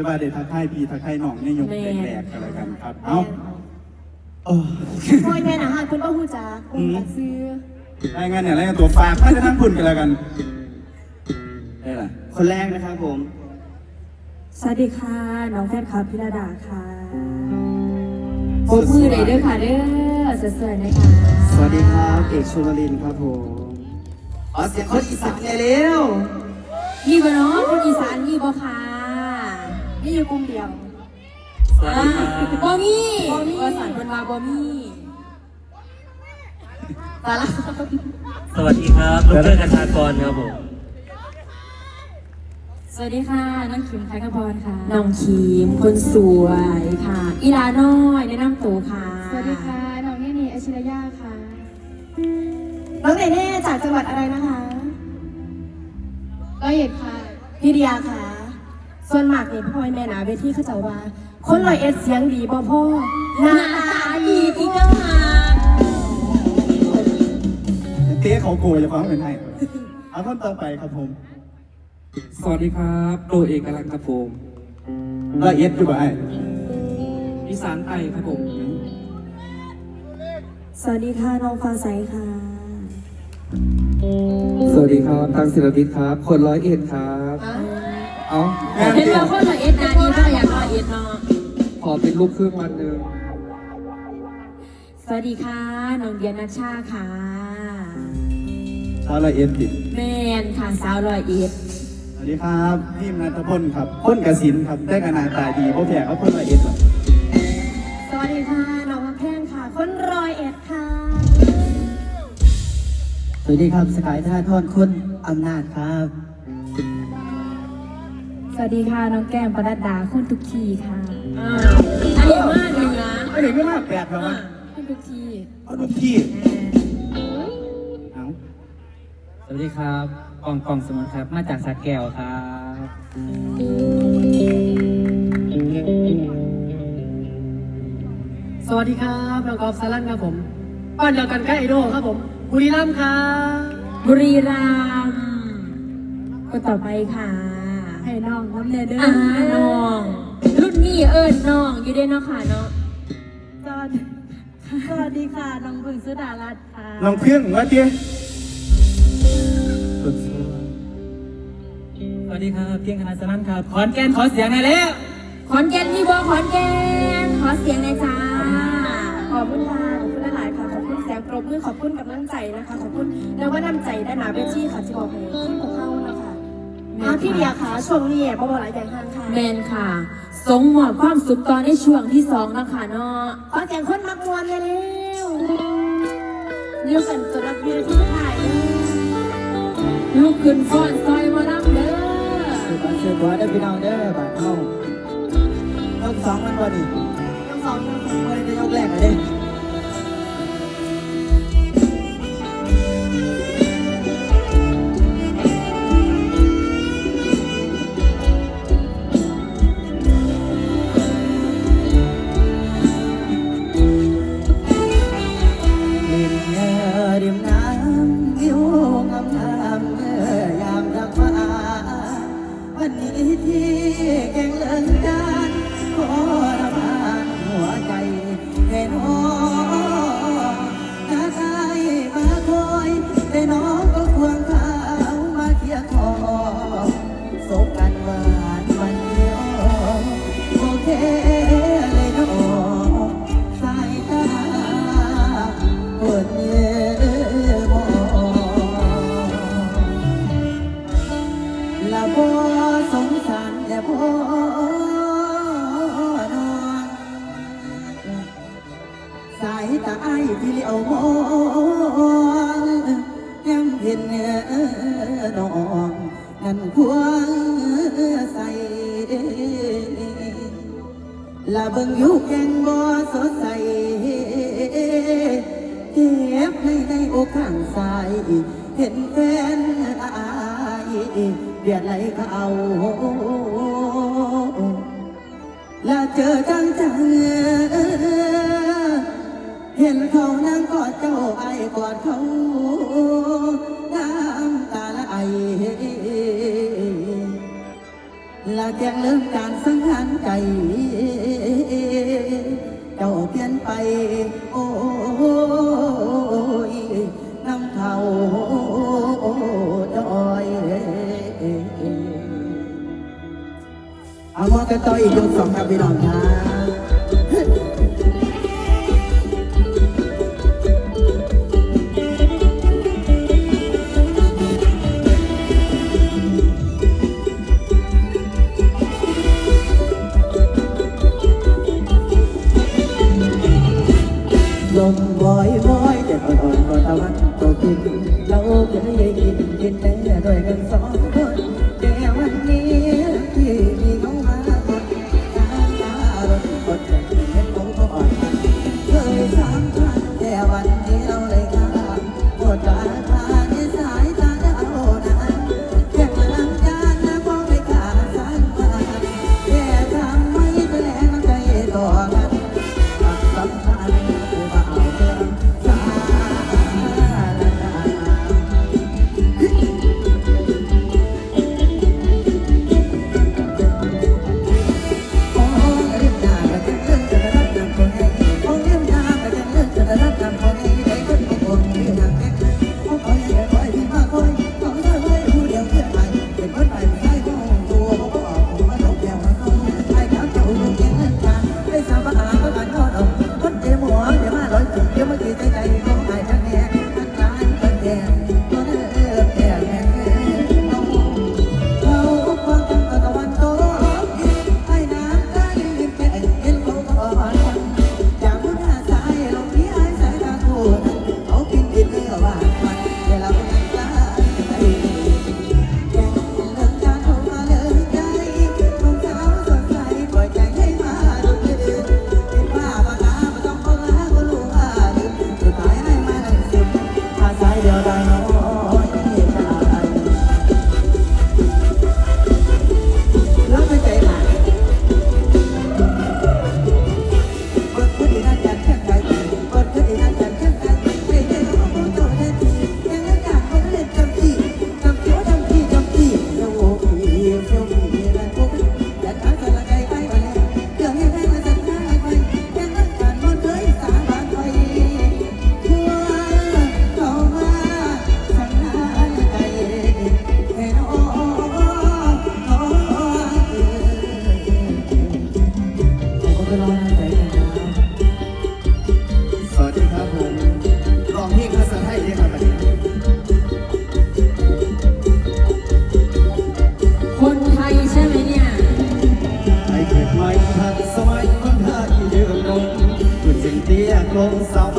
รือว่าได้ทักทายพี่ทักทายน้องในยกแม่แรกๆกันแล้วกันครับ เอ้าโอ้พ่อยแม่นะฮะคุณป้าหูจักคุณจักซื้อรายงานเนี่ยรายงานตัวฝากไม่ได้ทั้งคุณกันแล้วกันได้ล่ะคนแรกนะครับผม สวัสดีค่ะ น้องแฟนคลับพิรดาค่ะโบกมือเลยเด้อค่ะเด้อสวยๆนะคะสวัสดีครับเอกชลลินครับผมอ๋อเสียงคนอีสานเลยเร็วมีบ่เนาะคนอีสานมีบ่ค่ะ นี่อยู่กลุ่มเดียวอ่าบ่มีบ่สานคนมาบ่มีตาละสวัสดีครับลูกเพื่อนกัญชากรครับผม สวัสดีค่ะน้องคิมไทยกพรค่ะ น้องคิมคนสวยค่ะ อีลาน้อยแนะนำตัวค่ะ สวัสดีค่ะน้องเนเน่อชิรยาค่ะ น้องเนเน่จากจังหวัดอะไรนะคะร้อยเอ็ดค่ะพี่เดียค่ะ ส่วนมากเนี่ยพ่อยแม่หนาเวทีเขาจะว่า คนร้อยเอ็ดเสียงดีบ่พ่อหหน้าน้าตาตาดีดีอีอีกกต่าต่างงหากเต้เขาโกยจะฟังเป็นให้เอาคนต่อไปครับผมสวัสดีครับโดเอกกำลังครับผมละเอียดอยู่บ่ไอ้อีสานไทยครับผม สวัสดีค่ะน้องฟ้าใสค่ะ สวัสดีครับตังศิลปิศครับ คนร้อยเอ็ดครับ เอาเห็นเราคนละเอ็ดนาดีก็อยากละเอ็ดเนาะขอเป็นลูกครึ่งวันหนึ่งสวัสดีค่ะน้องเดียนัชชาค่ะชาวละเอียดติดแมนค่ะสาวร้อยเอ็ดสวัสดีครับพี่นัทพลครับพ้นกสินครับได้กระนาตาดีเพราะแผลเขาพ้นละเอียดหรอกสวัสดีค่ะน้องมะแพงค่ะคนร้อยเอ็ดค่ะสวัสดีครับสกายธนาธรคุณอำนาจครับ สวัสดีค่ะน้องแก้มปนัดดาคุณทุกทีค่ะอ่าอันนี้มากเลยนะไม่เห็นก็มากแปลกหรอกวะคุณทุกทีเอาทุกที่เอาสวัสดีครับกองกองสมุนครับ มาจากสักแก้วครับสวัสดีครับน้องกอล์ฟสารันครับผมบ้านเดียวกันกับไอโดครับผมบุรีรัมย์ครับบุรีรัมย์คนต่อไปค่ะ ให้น้องน้ำเนเด้ออ่าน้อง รุ่นนี้เอิญน้องอยู่ด้วยเนาะค่ะเนาะสวัสดีสวัสดีค่ะน้องบึงสุดารัตน์ค่ะลองเพียงว่าเตี้ยสวัสดีครับเพียงคณะสนันครับขอนแก่นขอเสียงหน่อยแล้วขอนแก่นมีบ่ขอนแก่นขอเสียงหน่อยจ้า ขอบคุณค่ะขอบคุณหลายๆค่ะ ขอบคุณแสงปรบมือขอบคุณกำลังใจนะคะ ขอบคุณแล้วว่านำใจด้านหนาเวทีค่ะที่บอกให้ พี่เดียค่ะช่วงนี้บ่บ่หลายอย่างทางค่ะแมนค่ะ สงหมอบความสุขตอนในช่วงที่สองนะคะเนาะขอแจงคนมักมวนเลยเร็วเร็วกันจนรับวิวที่ถ่ายเลยลูกขึ้นฟ้อนซอยมาดังเด้อเชิญบัตรเชิญบัตรได้พี่น้องเด้อบัตรเข้ายกสองมันบ่ดิทั้งสองทั้งสองไม่ได้ยกแรกเลย แก่งเลิงจานขอระบานหัวใจให้น้อ ตาไอ้ที่เลี้ยวมองยังเห็นน้องนั่นควงใส่ละเบิ่งอยู่แกงบ่สดใสเก็บในในอกข้างซ้าย เห็นแฟนอายเดือดไหลเขาละเจอจังจัง อดเขาน้ำตาละไอละแกงเริ่การสังหารใจ เจ้าเปลี่ยนไป โอ้ยน้ำเท่าดอยเอามอกระต่อยยกสองครับพี่น้องครับ คอยเด็ดอ่อนๆก็ตะวันตกดินเราเคยได้ยินยินแต่ด้วยกันสองคน เกิดใหม่ทันสมัยคนไทยเดิมลงคุณจึงเตี้ยคงเสา